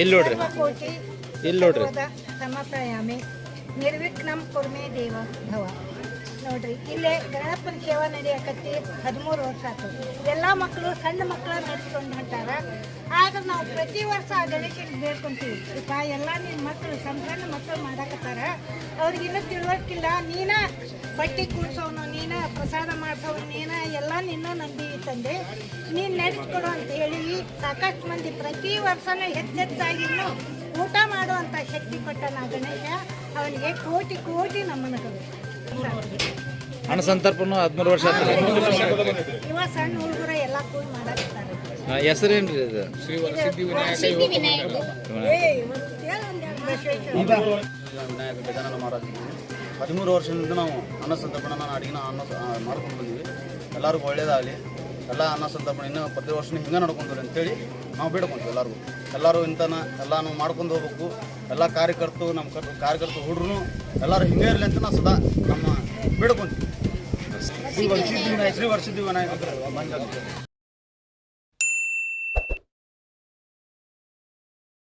ಇಲ್ಲಿ ನೋಡ್ರಿ. ಇಲ್ಲಿ ನೋಡ್ರಿ. ಸಮಪ್ರಯಾಮೆ ನಿರ್ವಿಘ್ನಂ ಕುರ್ಮೆ ದೇವ ಭವ. ನೋಡ್ರಿ, ಇಲ್ಲೇ ಗಣಪನ ಸೇವಾ ನಡೆಯಕತ್ತಿ ಹದಿಮೂರು ವರ್ಷ ಆಯ್ತು ಎಲ್ಲ ಮಕ್ಕಳು ಸಣ್ಣ ಮಕ್ಕಳ ನಡೆಸ್ಕೊಂಡು ಹೊಂಟಾರ. ಆದ್ರೆ ನಾವು ಪ್ರತಿ ವರ್ಷ ಆ ಗಣೇಶನಿಗೆ ಬೇಡ್ಕೊಂತೀವಿ. ಇಪ್ಪ, ಎಲ್ಲ ನಿನ್ನ ಮಕ್ಕಳು ಸಣ್ಣ ಸಣ್ಣ ಮಕ್ಕಳು ಮಾಡಾಕತ್ತಾರ. ಅವ್ರಿಗಿನ್ನೂ ತಿಳುವಳಿಕಿಲ್ಲ. ನೀನ ಬಟ್ಟೆ ಕೂಡ್ಸೋನು, ನೀನ ಪ್ರಸಾದ ಮಾಡ್ಸೋನು, ನೀನ ಎಲ್ಲ ನಿನ್ನ ನಂಬಿ ತಂದೆ. ನೀನು ನಡೆಸ್ಕೊಡು ಅಂತ ಹೇಳಿ ಸಾಕಷ್ಟು ಮಂದಿ ಪ್ರತಿ ವರ್ಷನೂ ಹೆಚ್ಚೆಚ್ಚಾಗಿ ಊಟ ಮಾಡುವಂಥ ಶಕ್ತಿ ಕೊಟ್ಟನ ಗಣೇಶ. ಅವನಿಗೆ ಕೋಟಿ ಕೋಟಿ ನಮನಗಳು. ಹಣ ಸಂತರ್ಪಣು ಹದಿಮೂರು ವರ್ಷ ಆಯ್ತು ಸಣ್ಣ ಹುಡುಗರ ಎಲ್ಲ ಕೂಡಿ ಮಾಡಾಕತ್ತಾರೆ. ಹೆಸರೇನ್ರಿ ಇದು? ವಿನಾಯಕ ಗಜಾನನ ಮಹಾರಾಜ ಹದಿಮೂರು ವರ್ಷದಿಂದ ನಾವು ಅನ್ನ ಸಂತರ್ಪಣನ ಅಡಿಗೆನ ಅನ್ನ ಮಾಡ್ಕೊಂಡು ಬಂದೀವಿ. ಎಲ್ಲರಿಗೂ ಒಳ್ಳೇದಾಗಲಿ. ಎಲ್ಲ ಅನ್ನ ಸಂತರ್ಪಣೆ ಇನ್ನೂ ಪ್ರತಿ ವರ್ಷ ಹಿಂಗೆ ನಡ್ಕೊಂಡ್ರಿ ಅಂತೇಳಿ ನಾವು ಬೇಡ್ಕೊಂತೀವಿ ಎಲ್ಲರಿಗೂ. ಎಲ್ಲರೂ ಇಂಥನ ಎಲ್ಲ ನಾವು ಮಾಡ್ಕೊಂಡು ಹೋಗ್ಬೇಕು. ಎಲ್ಲ ಕಾರ್ಯಕರ್ತರು, ನಮ್ಮ ಕರ್ ಕಾರ್ಯಕರ್ತರು ಹುಡ್ರು ಎಲ್ಲರೂ ಹಿಂಗೆ ಇರಲಿ ಅಂತ ನಾವು ಸದಾ ನಮ್ಮ ಬೇಡ್ಕೊಂತೀವಿ. ಶ್ರೀ ವರ್ಷಿದ್ದೀವಿ ವಿನಾಯಕ ಶ್ರೀ ವರ್ಷಿದ್ದೀವಿ ವಿನಾಯಕ